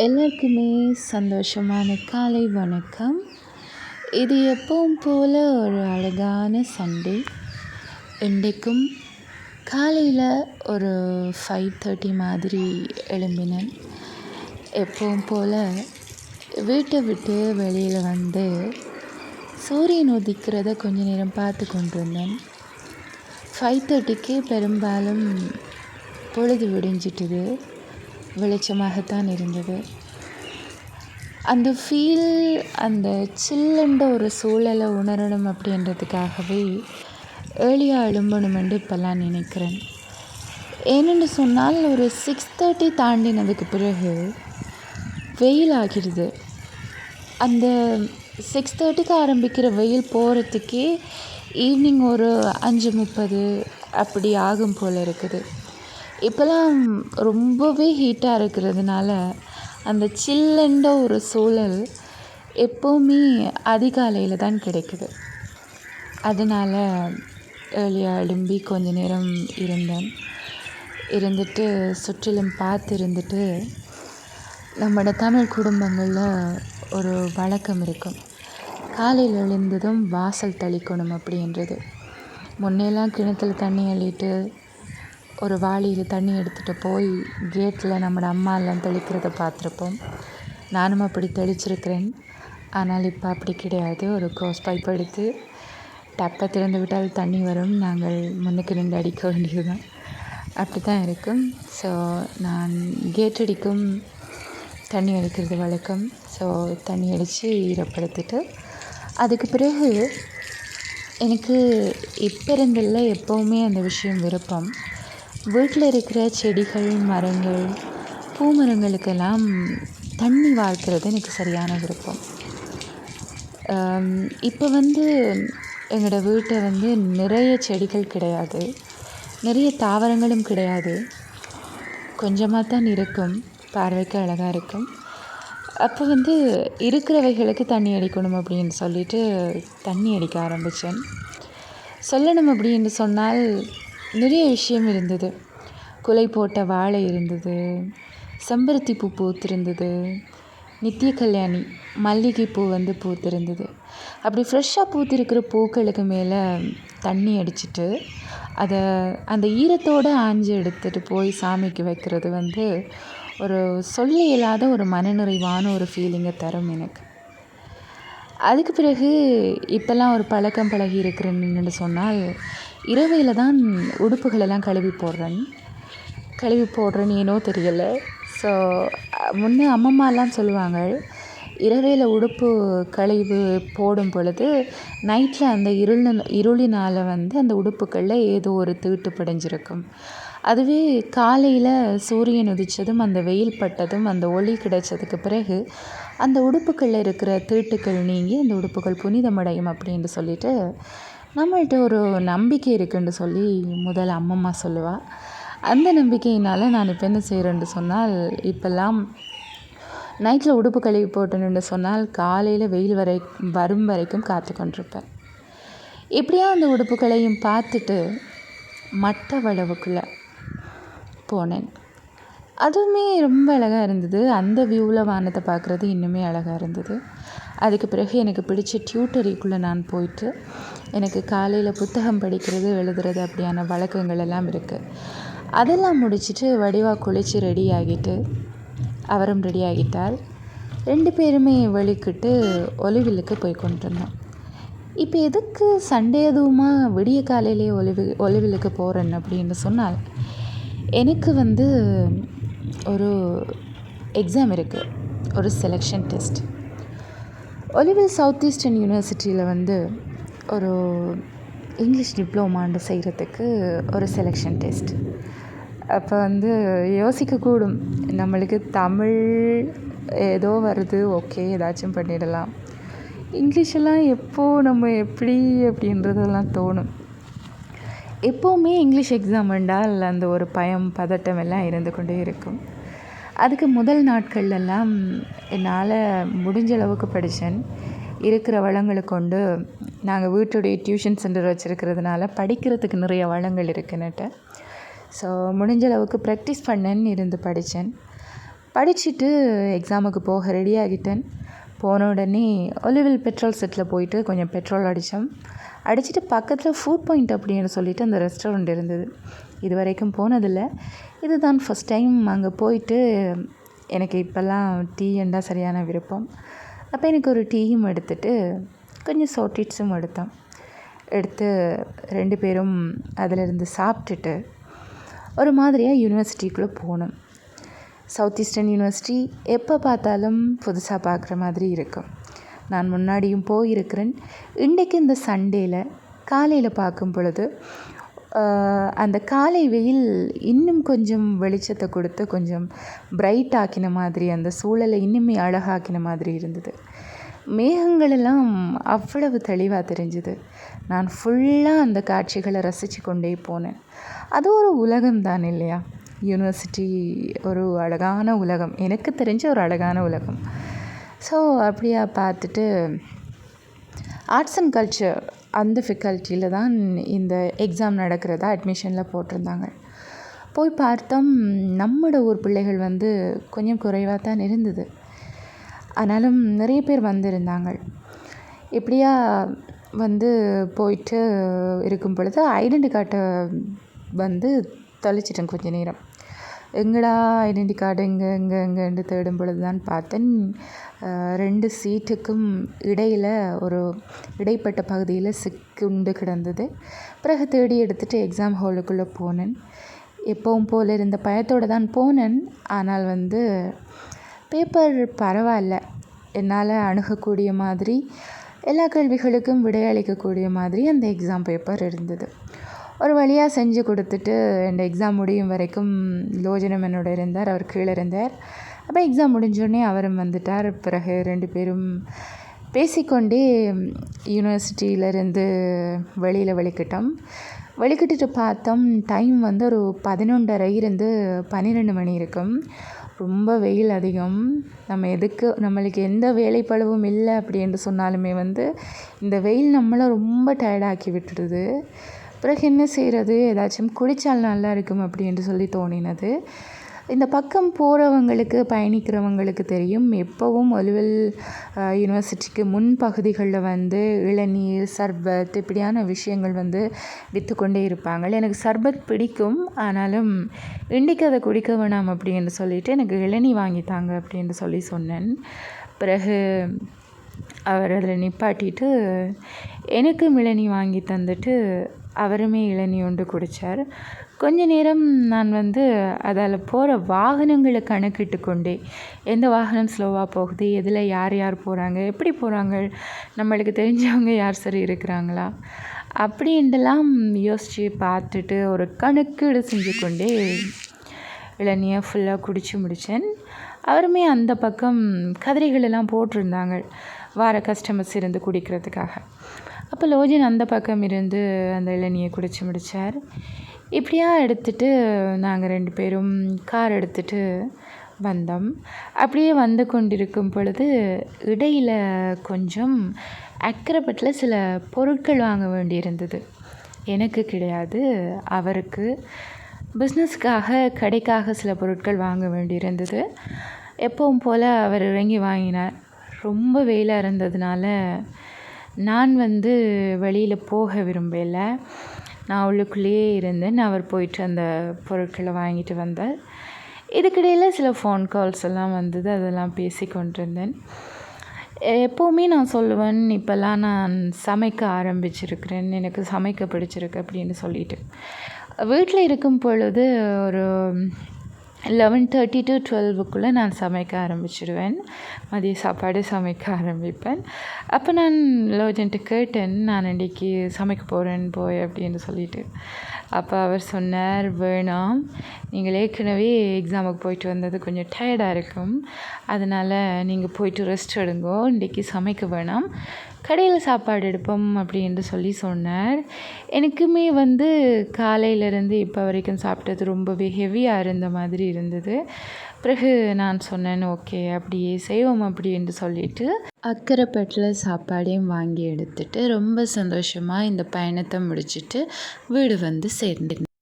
எல்லாருக்குமே சந்தோஷமான காலை வணக்கம். இது எப்பவும் போல் ஒரு அழகான சண்டே இன்றைக்கும் காலையில் ஒரு ஃபைவ் தேர்ட்டி மாதிரி எழும்பினேன். எப்பவும் போல் வீட்டை விட்டு வெளியில் வந்து சூரியன் உதிக்கிறத கொஞ்ச நேரம் பார்த்து கொண்டிருந்தேன். ஃபைவ் தேர்ட்டிக்கு பெரும்பாலும் பொழுது விடிஞ்சிட்டுது. வெளிச்சமாகத்தான் இருந்தது. அந்த ஃபீல் அந்த சில்லுன்ற ஒரு சூழலை உணரணும் அப்படின்றதுக்காகவே ஏர்லியாக எழும்பணுமென்று இப்போல்லாம் நினைக்கிறேன். ஏனென்று சொன்னால் ஒரு சிக்ஸ் தேர்ட்டி தாண்டினதுக்கு பிறகு வெயில் ஆகிடுது. அந்த சிக்ஸ் தேர்ட்டிக்கு ஆரம்பிக்கிற வெயில் போகிறதுக்கே ஈவினிங் ஒரு அஞ்சு முப்பது அப்படி ஆகும் போல் இருக்குது. இப்போல்லாம் ரொம்பவே ஹீட்டாக இருக்கிறதுனால அந்த சில்லுன்ற ஒரு சூழல் எப்போவுமே அதிகாலையில் தான் கிடைக்குது. அதனால் ஏர்லியாக எழும்பி கொஞ்ச நேரம் இருந்தேன். இருந்துட்டு சுற்றிலும் பார்த்து இருந்துட்டு நம்மளோட தமிழ் குடும்பங்களில் ஒரு வழக்கம் இருக்கும். காலையில் எழுந்ததும் வாசல் தெளிக்கணும் அப்படின்றது. முன்னெல்லாம் கிணத்துல தண்ணி அள்ளிட்டு ஒரு வாளியில் தண்ணி எடுத்துகிட்டு போய் கேட்டில் நம்மளோட அம்மா எல்லாம் தெளிக்கிறத பார்த்துருப்போம். நானும் அப்படி தெளிச்சிருக்கிறேன். ஆனால் இப்போ அப்படி கிடையாது. ஒரு கோஸ் பைப் எடுத்து டப்பை திறந்து விட்டால் தண்ணி வரும். நாங்கள் முன்னுக்கு நின்று அடிக்க வேண்டியது தான் அப்படி தான் இருக்கும். ஸோ நான் கேட் அடிக்கும். தண்ணி அடிக்கிறது வழக்கம். ஸோ தண்ணி அடித்து ஈரப்படுத்திட்டு அதுக்கு பிறகு எனக்கு இப்போ இருந்தில்ல எப்போவுமே அந்த விஷயம் விருப்பம். வீட்டில் இருக்கிற செடிகள் மரங்கள் பூ மரங்களுக்கெல்லாம் தண்ணி வார்க்கிறது எனக்கு சரியான விருப்பம். இப்போ வந்து எங்களோட வீட்டை வந்து நிறைய செடிகள் கிடையாது. நிறைய தாவரங்களும் கிடையாது. கொஞ்சமாக தான் இருக்கும். பார்வைக்கு அழகாக இருக்கும். அப்போ வந்து இருக்கிறவைகளுக்கு தண்ணி அடிக்கணும் அப்படின்னு சொல்லிட்டு தண்ணி அடிக்க ஆரம்பித்தேன். சொல்லணும் அப்படின்னு சொன்னால் நிறைய விஷயம் இருந்தது. குலை போட்ட வாழை இருந்தது. செம்பருத்தி பூ பூத்திருந்தது. நித்திய கல்யாணி மல்லிகைப்பூ வந்து பூத்திருந்தது. அப்படி ஃப்ரெஷ்ஷாக பூத்திருக்கிற பூக்களுக்கு மேலே தண்ணி அடிச்சிட்டு அதை அந்த ஈரத்தோடு ஆஞ்சு எடுத்துகிட்டு போய் சாமிக்கு வைக்கிறது வந்து ஒரு சொல்ல இல்லாத ஒரு மனநிறைவான ஒரு ஃபீலிங்கை தரும் எனக்கு. அதுக்கு பிறகு இப்போல்லாம் ஒரு பழக்கம் பழகி இருக்கிறேன்னு சொன்னால் இரவையில் தான் உடுப்புகளெல்லாம் கழுவி போடுறேன். கழுவி போடுறேன்னு ஏனோ தெரியலை. ஸோ முன்னே அம்மம்மாலாம் சொல்லுவாங்க இரவையில் உடுப்பு கழிவு போடும் பொழுது நைட்டில் அந்த இருள் இருளினால் வந்து அந்த உடுப்புகளில் ஏதோ ஒரு தீட்டு படைஞ்சிருக்கும். அதுவே காலையில் சூரியன் உதித்ததும் அந்த வெயில் பட்டதும் அந்த ஒளி கிடைச்சதுக்கு பிறகு அந்த உடுப்புகளில் இருக்கிற தீட்டுக்கள் நீங்கி அந்த உடுப்புகள் புனிதமடையும் அப்படின்னு சொல்லிட்டு நம்மள்ட்ட ஒரு நம்பிக்கை இருக்குன்னு சொல்லி முதல் அம்மம்மா சொல்லுவாள் அந்த நம்பிக்கையினால் நான் இப்போ என்ன செய்கிறேன்னு சொன்னால் இப்போல்லாம் நைட்டில் உடுப்பு கழுவி போட்டேன்னு சொன்னால் காலையில் வெயில் வரை வரும் வரைக்கும் காத்து கொண்டிருப்பேன். இப்படியா அந்த உடுப்புகளையும் பார்த்துட்டு மட்ட வளவுக்குள்ளே போனேன். அதுவுமே ரொம்ப அழகாக இருந்தது. அந்த வியூவில் வானத்தை பார்க்குறது இன்னுமே அழகாக இருந்தது. அதுக்கு பிறகு எனக்கு பிடிச்ச டியூட்டரிக்குள்ளே நான் போயிட்டு எனக்கு காலையில் புத்தகம் படிக்கிறது எழுதுறது அப்படியான வழக்கங்கள் எல்லாம் இருக்குது அதெல்லாம் முடிச்சுட்டு வடிவாக குளித்து ரெடி ஆகிட்டு அவரும் ரெடி ஆகிட்டார். ரெண்டு பேருமே வெளிக்கிட்டு ஒலிவிலுக்கு போய் கொண்டிருந்தோம். இப்போ எதுக்கு சண்டே எதுவுமா விடிய காலையிலேயே ஒலிவி ஒலிவிலுக்கு போகிறேன் அப்படின்னு சொன்னால் எனக்கு வந்து ஒரு எக்ஸாம் இருக்குது ஒரு selection test Oluvil south eastern யூனிவர்சிட்டியில் வந்து ஒரு இங்கிலீஷ் டிப்ளமாண்டு செய்கிறதுக்கு ஒரு செலெக்ஷன் டெஸ்ட் அப்போ வந்து யோசிக்கக்கூடும். நம்மளுக்கு தமிழ் ஏதோ வருது ஓகே ஏதாச்சும் பண்ணிடலாம். இங்கிலீஷெல்லாம் எப்போது நம்ம எப்படி அப்படின்றதெல்லாம் தோணும். எப்போவுமே இங்கிலீஷ் எக்ஸாம் என்றால் அந்த ஒரு பயம் பதட்டம் எல்லாம் இருந்து கொண்டே இருக்கும். அதுக்கு முதல் நாட்கள்லெல்லாம் என்னால் முடிஞ்ச அளவுக்கு படித்தேன் இருக்கிற வளங்களை கொண்டு நாங்கள் வீட்டுடைய டியூஷன் சென்டர் வச்சுருக்கிறதுனால படிக்கிறதுக்கு நிறைய வளங்கள் இருக்குன்னுட்டு. ஸோ முடிஞ்ச அளவுக்கு ப்ராக்டிஸ் பண்ணேன்னு இருந்து படித்தேன் படிச்சுட்டு எக்ஸாமுக்கு போக ரெடி ஆகிட்டேன். போன உடனே ஒலிவில் பெட்ரோல் செட்டில் போயிட்டு கொஞ்சம் பெட்ரோல் அடித்தோம் அடிச்சுட்டு பக்கத்தில் ஃபுட் பாயிண்ட் அப்படின்னு சொல்லிட்டு அந்த ரெஸ்டாரண்ட் இருந்தது. இது வரைக்கும் போனதில்லை. இதுதான் ஃபஸ்ட் டைம் அங்கே போயிட்டு எனக்கு இப்போல்லாம் டீ என்றால் சரியான விருப்பம். அப்போ எனக்கு ஒரு டீயும் எடுத்துகிட்டு கொஞ்சம் சோட்டிட்ஸும் எடுத்தோம். எடுத்து ரெண்டு பேரும் அதிலிருந்து சாப்பிட்டுட்டு ஒரு மாதிரியாக யூனிவர்சிட்டிக்குள்ளே போனோம். சவுத் ஈஸ்டர்ன் யூனிவர்சிட்டி எப்போ பார்த்தாலும் புதுசாக பார்க்குற மாதிரி இருக்கும். நான் முன்னாடியும் போயிருக்கிறேன். இன்றைக்கு இந்த சண்டேயில் காலையில் பார்க்கும் பொழுது அந்த காலை வெயில் இன்னும் கொஞ்சம் வெளிச்சத்தை கொடுத்து கொஞ்சம் பிரைட் ஆக்கின மாதிரி அந்த சூழலை இன்னுமே அழகாக்கின மாதிரி இருந்தது. மேகங்களெல்லாம் அவ்வளவு தெளிவாக தெரிஞ்சுது. நான் ஃபுல்லாக அந்த காட்சிகளை ரசித்து கொண்டே போனேன். அது ஒரு உலகம் தான் இல்லையா? யூனிவர்சிட்டி ஒரு அழகான உலகம். எனக்கு தெரிஞ்ச ஒரு அழகான உலகம். ஸோ அப்படியா பார்த்துட்டு ஆர்ட்ஸ் அண்ட் கல்ச்சர் அந்த ஃபெக்கல்ட்டியில் தான் இந்த எக்ஸாம் நடக்கிறதா அட்மிஷனில் போட்டிருந்தாங்க. போய் பார்த்தோம் நம்மளோட ஊர் பிள்ளைகள் வந்து கொஞ்சம் குறைவாக தான் இருந்தது. ஆனாலும் நிறைய பேர் வந்திருந்தாங்க. இப்படியா வந்து போயிட்டு இருக்கும் பொழுது ஐடென்டி கார்டை வந்து தொலைச்சிட்டேன் கொஞ்ச நேரம். எங்கடா ஐடென்டி கார்டு எங்கே எங்கே எங்கேன்னு தேடும் பொழுது தான் பார்த்தேன் ரெண்டு சீட்டுக்கும் இடையில் ஒரு இடைப்பட்ட பகுதியில் சிக்குண்டு கிடந்தது. பிறகு தேடி எடுத்துகிட்டு எக்ஸாம் ஹாலுக்குள்ளே போனேன். எப்பவும் போல் இருந்த பயத்தோடு தான் போனேன். ஆனால் வந்து பேப்பர் பரவாயில்ல. என்னால் அணுகக்கூடிய மாதிரி எல்லா கேள்விகளுக்கும் விடையளிக்கக்கூடிய மாதிரி அந்த எக்ஸாம் பேப்பர் இருந்தது. ஒரு வழியாக செஞ்சு கொடுத்துட்டு இந்த எக்ஸாம் முடியும் வரைக்கும் லோஜனம் என்னோட இருந்தார் அவர் கீழே இருந்தார். அப்போ எக்ஸாம் முடிஞ்சோடனே அவரும் வந்துட்டார். பிறகு ரெண்டு பேரும் பேசிக்கொண்டே யூனிவர்சிட்டியிலேருந்து வெளியில் வலிக்கிட்டோம் வெளிக்கிட்டு பார்த்தோம் டைம் வந்து ஒரு பதினொன்றரை இருந்து பன்னிரெண்டு மணி இருக்கும். ரொம்ப வெயில் அதிகம். நம்ம எதுக்கு நம்மளுக்கு எந்த வேலைப்பளவும் இல்லை அப்படி என்று சொன்னாலுமே வந்து இந்த வெயில் நம்மளை ரொம்ப டயர்டாக்கி விட்டுடுது. பிறகு என்ன செய்கிறது ஏதாச்சும் குடித்தால் நல்லா இருக்கும் அப்படின்னு சொல்லி தோணினது. இந்த பக்கம் போகிறவங்களுக்கு பயணிக்கிறவங்களுக்கு தெரியும் எப்போவும் ஒலுவல் யூனிவர்சிட்டிக்கு முன் பகுதிகளில் வந்து இளநீர் சர்பத் இப்படியான விஷயங்கள் வந்து விற்று கொண்டே இருப்பாங்க. எனக்கு சர்பத் பிடிக்கும். ஆனாலும் இன்றைக்கு அதை குடிக்க வேணாம் அப்படின்னு சொல்லிட்டு எனக்கு இளநீ வாங்கித்தாங்க அப்படின்னு சொல்லி சொன்னேன். பிறகு அவர் அதில் நிப்பாட்டிட்டு எனக்கும் இளநீ வாங்கி தந்துட்டு அவருமே இளநீ குடித்தார் கொஞ்ச நேரம் நான் வந்து அதில் போகிற வாகனங்களை கணக்கிட்டு கொண்டே எந்த வாகனம் ஸ்லோவாக போகுது? எதில் யார் யார் போகிறாங்க எப்படி போகிறாங்க நம்மளுக்கு தெரிஞ்சவங்க யார் சரி இருக்கிறாங்களா? அப்படின்ட்டுலாம் யோசித்து பார்த்துட்டு ஒரு கணக்கீடு செஞ்சு கொண்டே இளநியை ஃபுல்லாக குடித்து முடித்தேன் அவருமே அந்த பக்கம் கதிரைகளெல்லாம் போட்டிருந்தாங்க வார கஸ்டமர்ஸ் இருந்து குடிக்கிறதுக்காக. அப்போ லோஜன் அந்த பக்கம் இருந்து அந்த இளநியை குடிச்சு முடித்தார் இப்படியா எடுத்துகிட்டு நாங்கள் ரெண்டு பேரும் கார் எடுத்துகிட்டு வந்தோம். அப்படியே வந்து கொண்டிருக்கும் பொழுது இடையில் கொஞ்சம் அக்கரைப்பட்டில் சில பொருட்கள் வாங்க வேண்டியிருந்தது. எனக்கு கிடையாது அவருக்கு பிஸ்னஸ்க்காக கடைக்காக சில பொருட்கள் வாங்க வேண்டியிருந்தது. எப்பவும் போல் அவர் இறங்கி வாங்கினார். ரொம்ப வெயிலாக இருந்ததுனால நான் வந்து வெளியில் போக விரும்பல. நான் உள்ளுக்குள்ளேயே இருந்தேன். அவர் போயிட்டு அந்த பொருட்களை வாங்கிட்டு வந்தார். இதுக்கிடையில் சில ஃபோன் கால்ஸ் எல்லாம் வந்தது. அதெல்லாம் பேசி கொண்டிருந்தேன். எப்போவுமே நான் சொல்லுவேன் இப்போல்லாம் நான் சமைக்க ஆரம்பிச்சிருக்கிறேன். எனக்கு சமைக்க பிடிச்சிருக்கு அப்படின்னு சொல்லிட்டு. வீட்டில் இருக்கும் பொழுது ஒரு லெவன் தேர்ட்டி டு டுவெல்வுக்குள்ளே நான் சமைக்க ஆரம்பிச்சிடுவேன் மதிய சாப்பாடு சமைக்க ஆரம்பிப்பேன். அப்போ நான் லோஜன்ட்டு கேட்டேன் நான் இன்றைக்கி சமைக்க போகிறேன் போய் அப்படின்னு சொல்லிட்டு. அப்போ அவர் சொன்னார் வேணாம் நீங்கள் ஏற்கனவே எக்ஸாமுக்கு போயிட்டு வந்தது கொஞ்சம் டயர்டாக இருக்கும். அதனால் நீங்கள் போயிட்டு ரெஸ்ட் எடுங்கோ இன்றைக்கி சமைக்க வேணாம். கடையில் சாப்பாடு எடுப்போம் அப்படின்ட்டு சொல்லி சொன்னார். எனக்குமே வந்து காலையிலேருந்து இப்போ வரைக்கும் சாப்பிட்டது ரொம்பவே ஹெவியாக இருந்த மாதிரி இருந்தது. பிறகு நான் சொன்னேன் ஓகே அப்படியே செய்வோம் அப்படின்ட்டு சொல்லிட்டு அக்கரைப்பேட்டில் சாப்பாடையும் வாங்கி எடுத்துட்டு ரொம்ப சந்தோஷமாக இந்த பயணத்தை முடிச்சுட்டு வீடு வந்து சேர்ந்தேன்